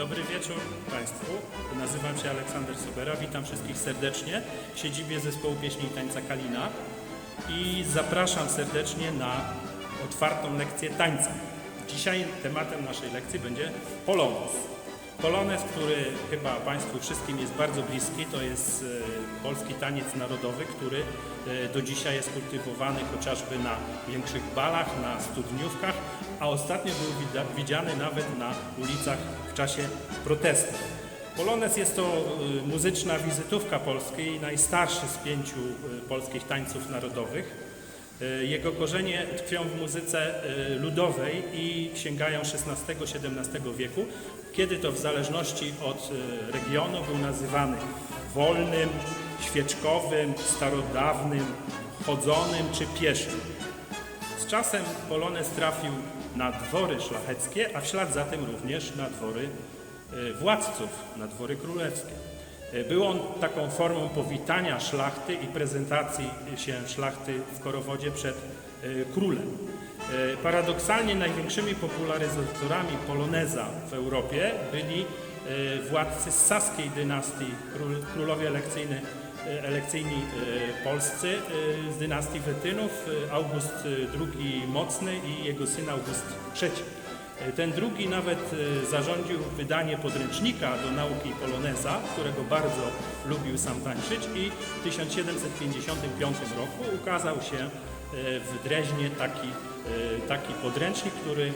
Dobry wieczór Państwu. Nazywam się Aleksander Sobera. Witam wszystkich serdecznie w siedzibie Zespołu Pieśni i Tańca Kalina i zapraszam serdecznie na otwartą lekcję tańca. Dzisiaj tematem naszej lekcji będzie polonez. Polonez, który chyba Państwu wszystkim jest bardzo bliski, to jest e, polski taniec narodowy, który e, do dzisiaj jest kultywowany chociażby na większych balach, na studniówkach, a ostatnio był widziany nawet na ulicach w czasie protestów. Polonez jest to e, muzyczna wizytówka polskiej, najstarszy z pięciu e, polskich tańców narodowych. E, Jego korzenie tkwią w muzyce ludowej i sięgają XVI-XVII wieku, kiedy to w zależności od regionu był nazywany wolnym, świeczkowym, starodawnym, chodzonym czy pieszym. Z czasem polonez trafił na dwory szlacheckie, a w ślad za tym również na dwory e, władców, na dwory królewskie. E, Był on taką formą powitania szlachty i prezentacji się szlachty w korowodzie przed e, królem. Paradoksalnie największymi popularyzatorami poloneza w Europie byli władcy z saskiej dynastii, król, królowie elekcyjny, elekcyjni e, polscy e, z dynastii Wetynów, e, August II Mocny i jego syn August III. E, Ten drugi nawet e, zarządził wydanie podręcznika do nauki poloneza, którego bardzo lubił sam tańczyć i w 1755 roku ukazał się e, w Dreźnie taki, e, taki podręcznik, który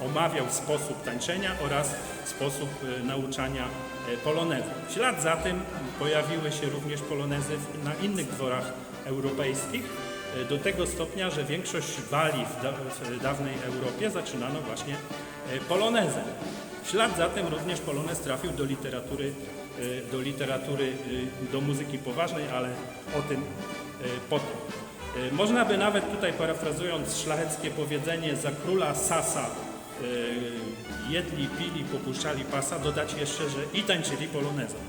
omawiał sposób tańczenia oraz sposób e, nauczania e, polonezu. W ślad za tym pojawiły się również polonezy na innych dworach europejskich, e, do tego stopnia, że większość bali w, da, w dawnej Europie zaczynano właśnie polonezem. W ślad za tym również polonez trafił do literatury, do literatury, do muzyki poważnej, ale o tym potem. E, Można by nawet tutaj parafrazując szlacheckie powiedzenie za króla Sasa e, jedli, pili, popuszczali pasa, dodać jeszcze, że i tańczyli polonezem.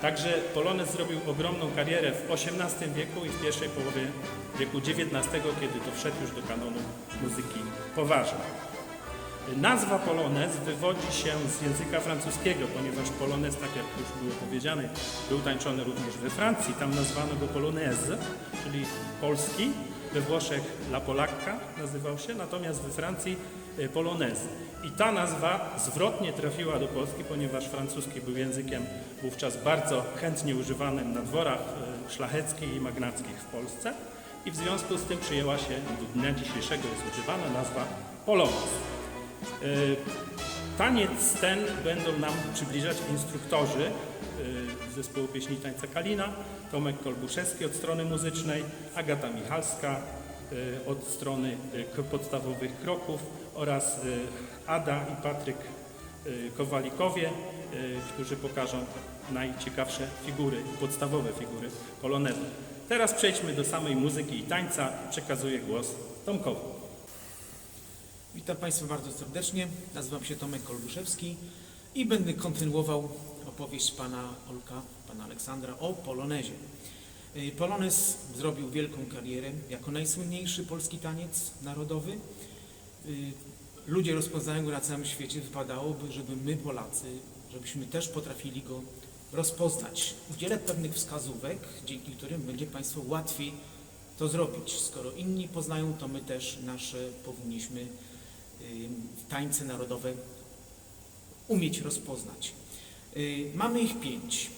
Także polonez zrobił ogromną karierę w XVIII wieku i w pierwszej połowie wieku XIX, kiedy to wszedł już do kanonu muzyki poważnej. Nazwa polonez wywodzi się z języka francuskiego, ponieważ polonez, tak jak już było powiedziane, był tańczony również we Francji. Tam nazwano go polonaise, czyli polski. We Włoszech la polacca nazywał się, natomiast we Francji e, polonaise. I ta nazwa zwrotnie trafiła do Polski, ponieważ francuski był językiem wówczas bardzo chętnie używanym na dworach e, szlacheckich i magnackich w Polsce. I w związku z tym przyjęła się, do dnia dzisiejszego jest używana nazwa polonez. Y, Taniec ten będą nam przybliżać instruktorzy y, zespołu pieśni tańca Kalina, Tomek Kolbuszewski od strony muzycznej, Agata Michalska y, od strony podstawowych kroków oraz Ada i Patryk Kowalikowie, którzy pokażą najciekawsze figury, podstawowe figury polonezu. Teraz przejdźmy do samej muzyki i tańca. Przekazuję głos Tomkowi. Witam Państwa bardzo serdecznie. Nazywam się Tomek Kolbuszewski i będę kontynuował opowieść pana Olka, pana Aleksandra o Polonezie. Y, Polonez zrobił wielką karierę jako najsłynniejszy polski taniec narodowy. Y, Ludzie rozpoznają go na całym świecie. Wypadałoby, żeby my Polacy, żebyśmy też potrafili go rozpoznać. Udzielę pewnych wskazówek, dzięki którym będzie Państwu łatwiej to zrobić. Skoro inni poznają, to my też nasze powinniśmy tańce narodowe umieć rozpoznać. Y, Mamy ich pięć.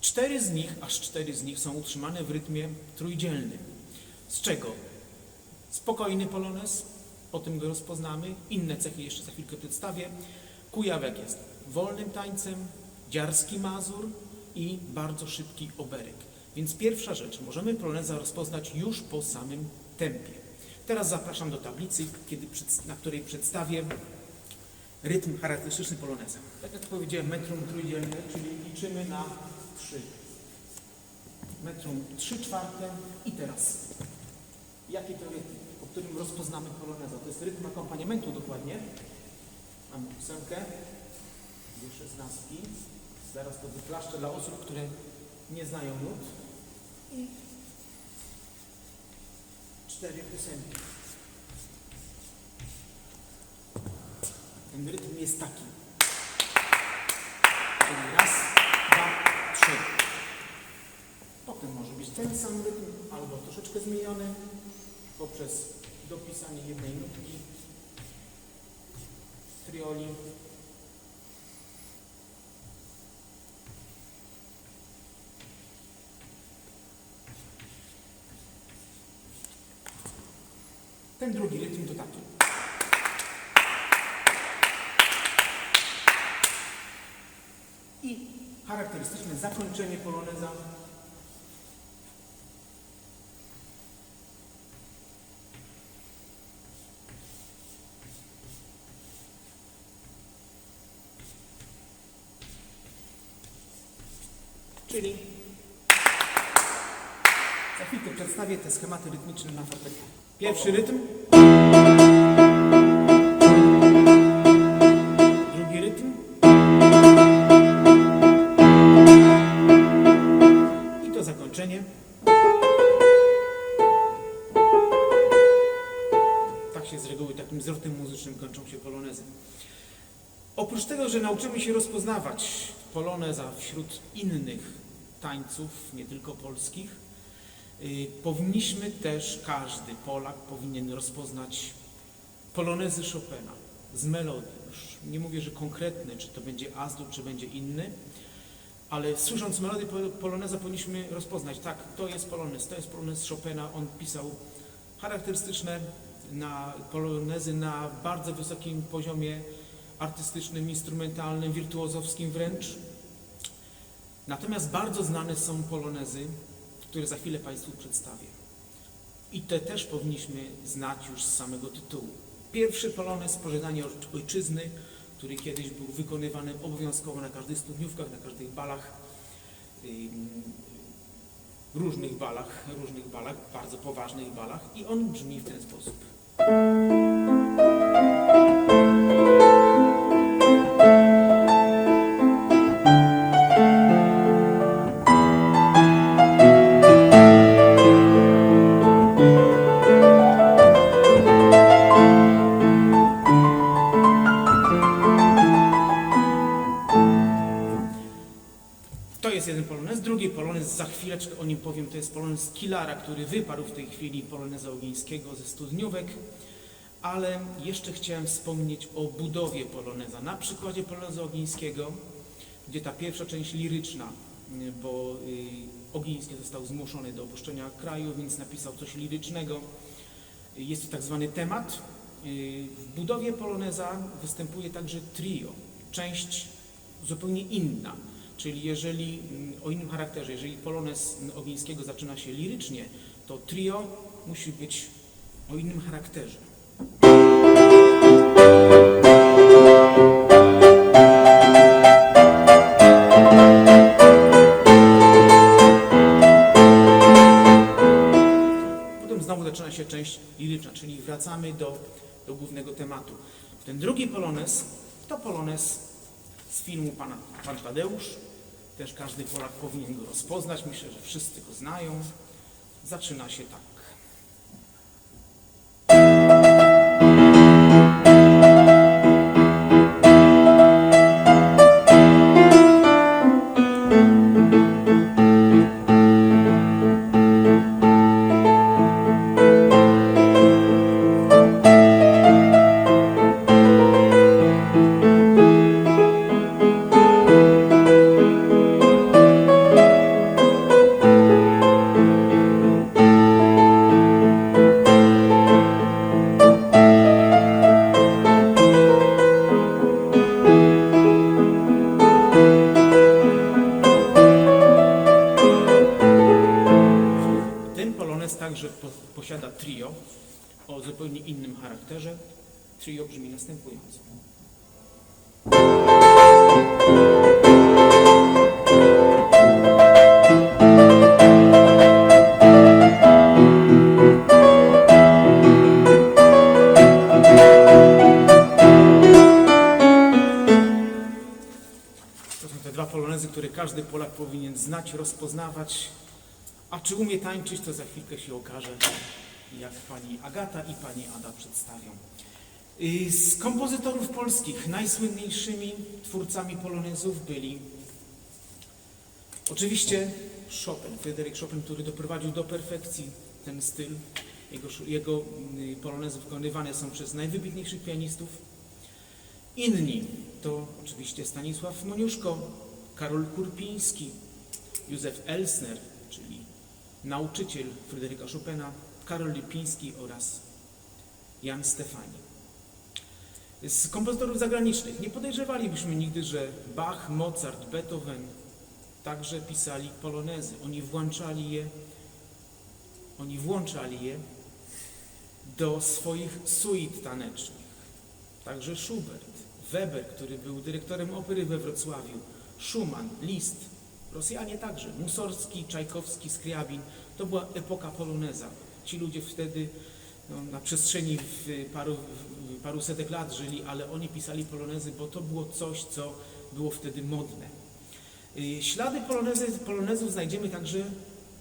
Cztery z nich, aż cztery z nich są utrzymane w rytmie trójdzielnym. Z czego? Spokojny polonez, po tym go rozpoznamy. Inne cechy jeszcze za chwilkę przedstawię. Kujawek jest wolnym tańcem, dziarski mazur i bardzo szybki oberek. Więc pierwsza rzecz, możemy poloneza rozpoznać już po samym tempie. Teraz zapraszam do tablicy, kiedy, na której przedstawię rytm charakterystyczny poloneza. Tak jak powiedziałem, metrum trójdzielne, czyli liczymy na trzy. Metrum trzy czwarte i teraz. Jaki to rytm, po którym rozpoznamy poloneza? To jest rytm akompaniamentu dokładnie. Mam ósemkę, dwie szesnastki. Zaraz to wyplaszczę dla osób, które nie znają nut. I cztery ósemki. Ten rytm jest taki. Czyli raz, dwa, trzy. Potem może być ten sam rytm, albo troszeczkę zmieniony poprzez dopisanie jednej nutki trioli. Ten drugi rytm to taki. I charakterystyczne zakończenie poloneza. Czyli za chwilkę przedstawię te schematy rytmiczne na fortepianie. Pierwszy rytm. Drugi rytm. I to zakończenie. Tak się z reguły takim zwrotem muzycznym kończą się polonezy. Oprócz tego, że nauczymy się rozpoznawać poloneza wśród innych tańców, nie tylko polskich, powinniśmy też, każdy Polak powinien rozpoznać polonezy Chopina z melodii. Już nie mówię, że konkretny, czy to będzie Azdur, czy będzie inny, ale słysząc melodię po- poloneza powinniśmy rozpoznać, tak, to jest polonez, to jest polonez Chopina, on pisał charakterystyczne na polonezy na bardzo wysokim poziomie artystycznym, instrumentalnym, wirtuozowskim wręcz. Natomiast bardzo znane są polonezy, które za chwilę Państwu przedstawię. I te też powinniśmy znać już z samego tytułu. Pierwszy polonez Pożegnanie Ojczy- Ojczyzny, który kiedyś był wykonywany obowiązkowo na każdych studniówkach, na każdych balach, różnych balach, różnych balach, bardzo poważnych balach i on brzmi w ten sposób. Kilara, który wyparł w tej chwili poloneza Ogińskiego ze studniówek. Ale jeszcze chciałem wspomnieć o budowie poloneza. Na przykładzie poloneza Ogińskiego, gdzie ta pierwsza część liryczna, bo y, Ogiński został zmuszony do opuszczenia kraju, więc napisał coś lirycznego. Jest to tak zwany temat. Y, W budowie poloneza występuje także trio, część zupełnie inna. Czyli jeżeli mm, o innym charakterze, jeżeli polonez Ogińskiego zaczyna się lirycznie, to trio musi być o innym charakterze. Potem znowu zaczyna się część liryczna, czyli wracamy do, do głównego tematu. Ten drugi polonez to polonez z filmu pana, Pan Tadeusz. Też każdy Polak powinien go rozpoznać. Myślę, że wszyscy go znają. Zaczyna się tak. Polonezy, które każdy Polak powinien znać, rozpoznawać. A czy umie tańczyć, to za chwilkę się okaże, jak pani Agata i pani Ada przedstawią. Y, Z kompozytorów polskich najsłynniejszymi twórcami polonezów byli oczywiście Chopin, Fryderyk Chopin, który doprowadził do perfekcji ten styl. Jego, jego y, polonezy wykonywane są przez najwybitniejszych pianistów. Inni to oczywiście Stanisław Moniuszko, Karol Kurpiński, Józef Elsner, czyli nauczyciel Fryderyka Chopina, Karol Lipiński oraz Jan Stefani. Z kompozytorów zagranicznych nie podejrzewalibyśmy nigdy, że Bach, Mozart, Beethoven także pisali polonezy. Oni włączali je, oni włączali je do swoich suit tanecznych. Także Schubert, Weber, który był dyrektorem opery we Wrocławiu, Schumann, Liszt, Rosjanie także, Musorski, Czajkowski, Skriabin. To była epoka poloneza. Ci ludzie wtedy no, na przestrzeni paru, paru setek lat żyli, ale oni pisali polonezy, bo to było coś, co było wtedy modne. Y, Ślady polonezy, polonezów znajdziemy także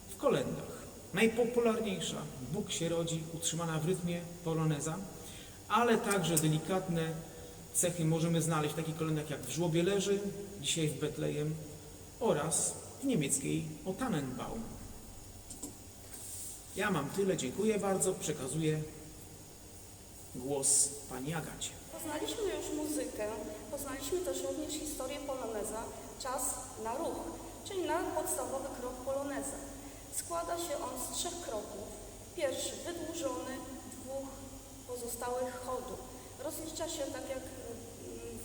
w kolendach. Najpopularniejsza Bóg się rodzi, utrzymana w rytmie poloneza, ale także delikatne cechy możemy znaleźć w takich kolendach jak w Żłobie leży, dzisiaj w Betlejem oraz w niemieckiej O Tannenbaum. Ja mam tyle, dziękuję bardzo, przekazuję głos pani Agacie. Poznaliśmy już muzykę, poznaliśmy też również historię poloneza, czas na ruch, czyli na podstawowy krok poloneza. Składa się on z trzech kroków. Pierwszy wydłużony, dwóch pozostałych chodów. Rozlicza się tak jak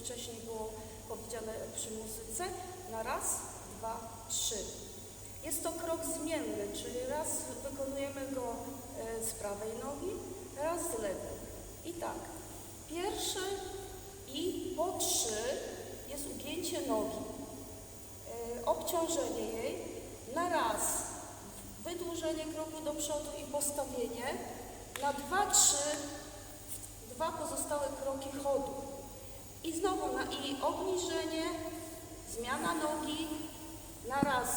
wcześniej było powiedziane przy muzyce, na raz, dwa, trzy. Jest to krok zmienny, czyli raz wykonujemy go e, z prawej nogi, raz z lewej. I tak, pierwszy i po trzy jest ugięcie nogi, e, obciążenie jej, na raz wydłużenie kroku do przodu i postawienie, na dwa, trzy, dwa pozostałe kroki chodu. I znowu na i obniżenie, zmiana nogi, na raz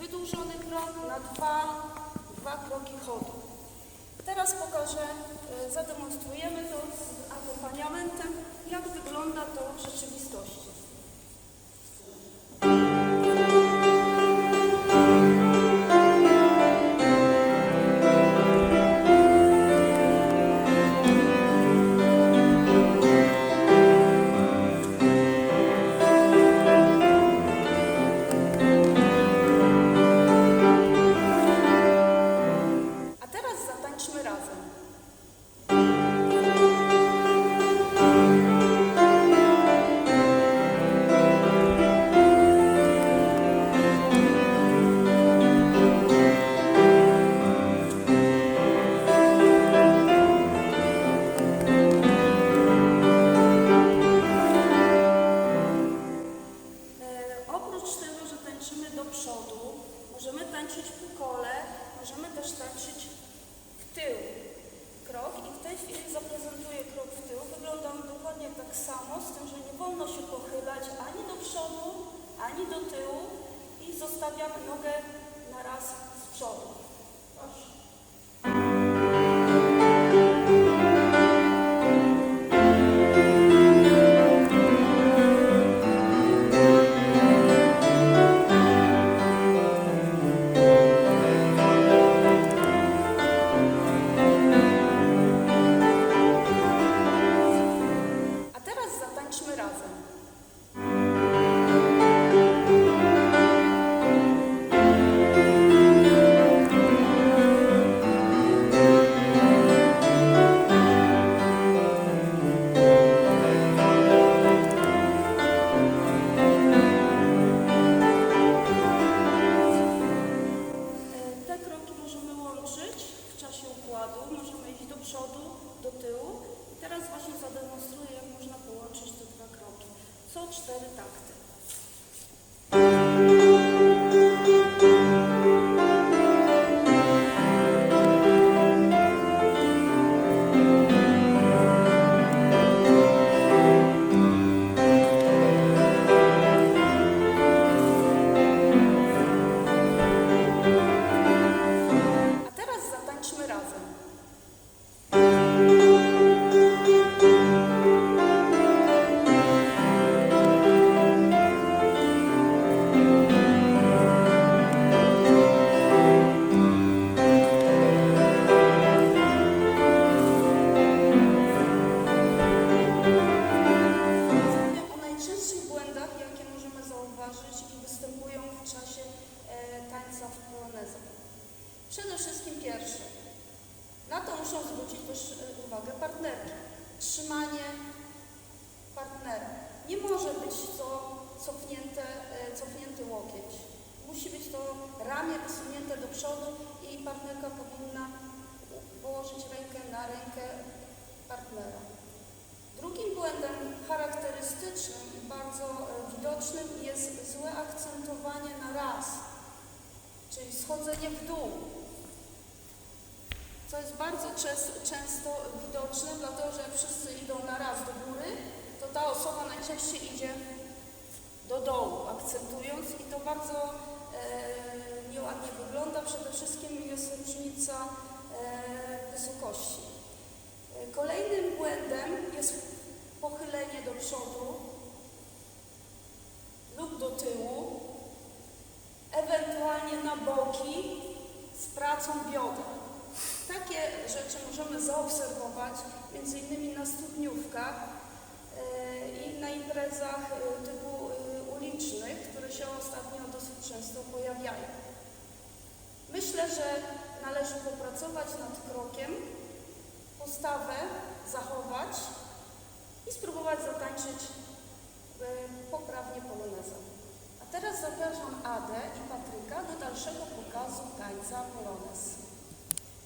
wydłużony krok, na dwa, dwa kroki chodu. Teraz pokażę, e, zademonstrujemy to z akompaniamentem, jak wygląda to w rzeczywistości. możemy iść do przodu, do tyłu. I teraz właśnie zademonstruję, jak można połączyć te dwa kroki. Co cztery takty. też się idzie do dołu, akcentując i to bardzo e, nieładnie wygląda. Przede wszystkim jest różnica e, wysokości. E, kolejnym błędem jest pochylenie do przodu lub do tyłu, ewentualnie na boki z pracą bioder. Takie rzeczy możemy zaobserwować między innymi na studniówkach, E, i na imprezach e, typu e, ulicznych, które się ostatnio dosyć często pojawiają. Myślę, że należy popracować nad krokiem, postawę zachować i spróbować zatańczyć poprawnie polonezę. A teraz zapraszam Adę i Patryka do dalszego pokazu tańca polonez.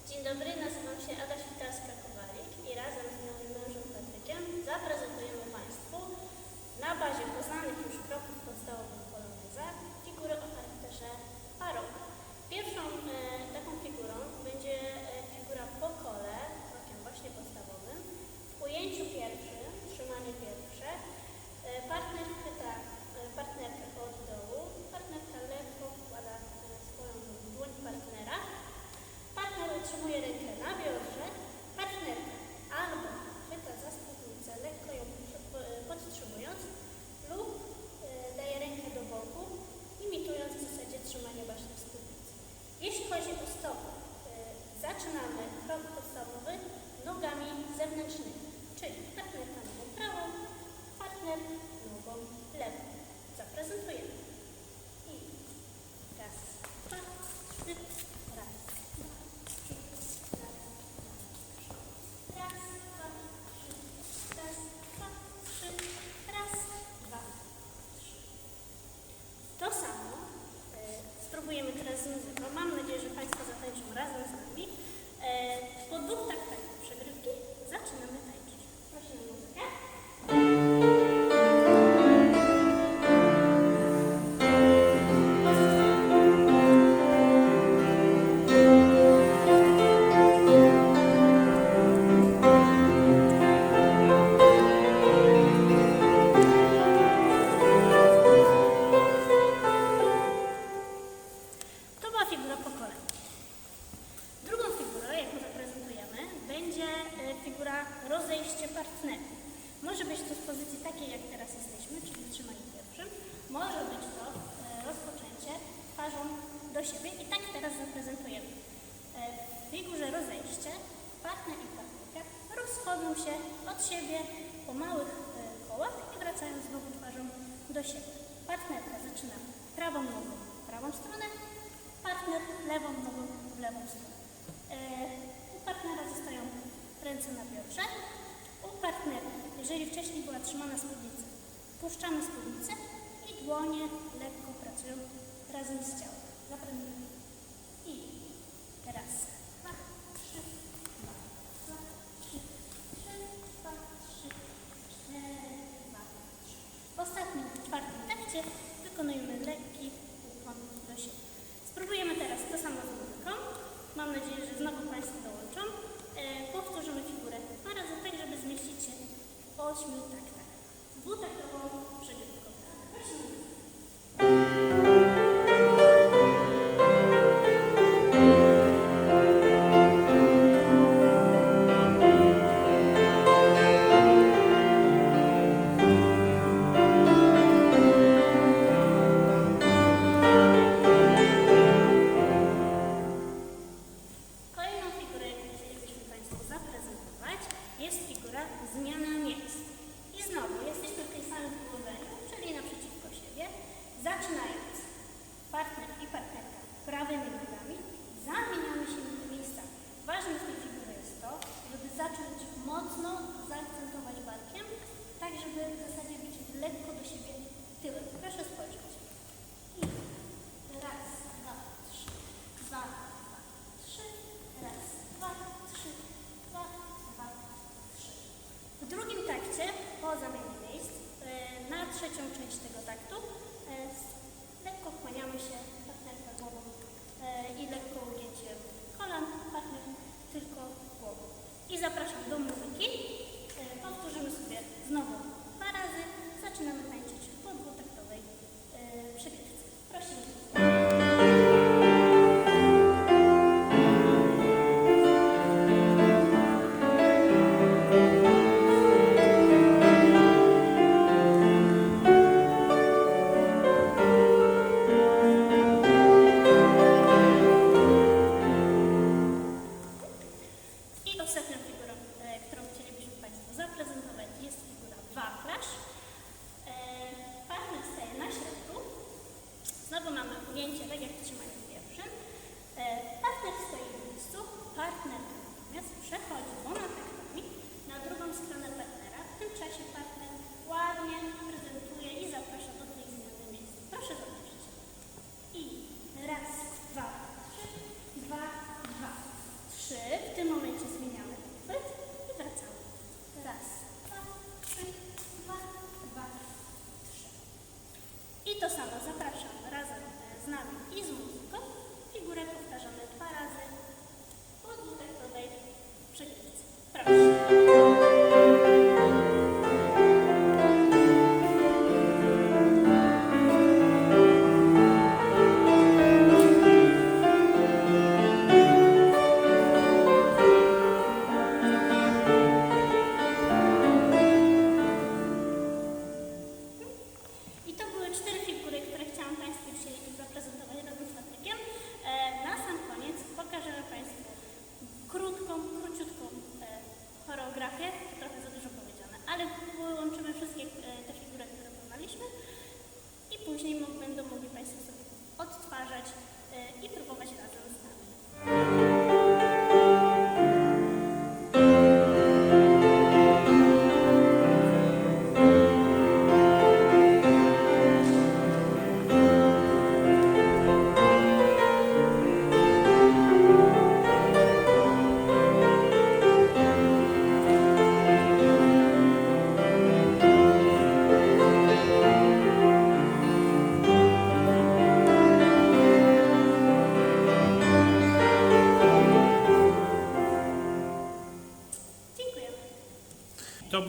Dzień dobry, nazywam się Ada Świtalska-Kowalik i razem z moim mężem Patrykiem zaprezentujemy na bazie poznanych już kroków powstało poloneza figury o charakterze baroko. E, u partnera zostają ręce na biodrze. U partnera, jeżeli wcześniej była trzymana spódnica, puszczamy spódnicę i dłonie lekko pracują razem z ciałem. Zapraszamy.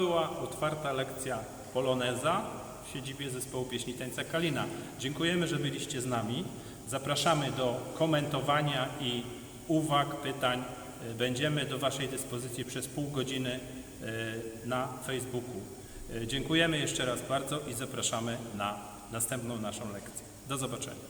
była otwarta lekcja Poloneza w siedzibie zespołu pieśni tańca Kalina. Dziękujemy, że byliście z nami. Zapraszamy do komentowania i uwag, pytań. E, będziemy do Waszej dyspozycji przez pół godziny e, na Facebooku. E, dziękujemy jeszcze raz bardzo i zapraszamy na następną naszą lekcję. Do zobaczenia.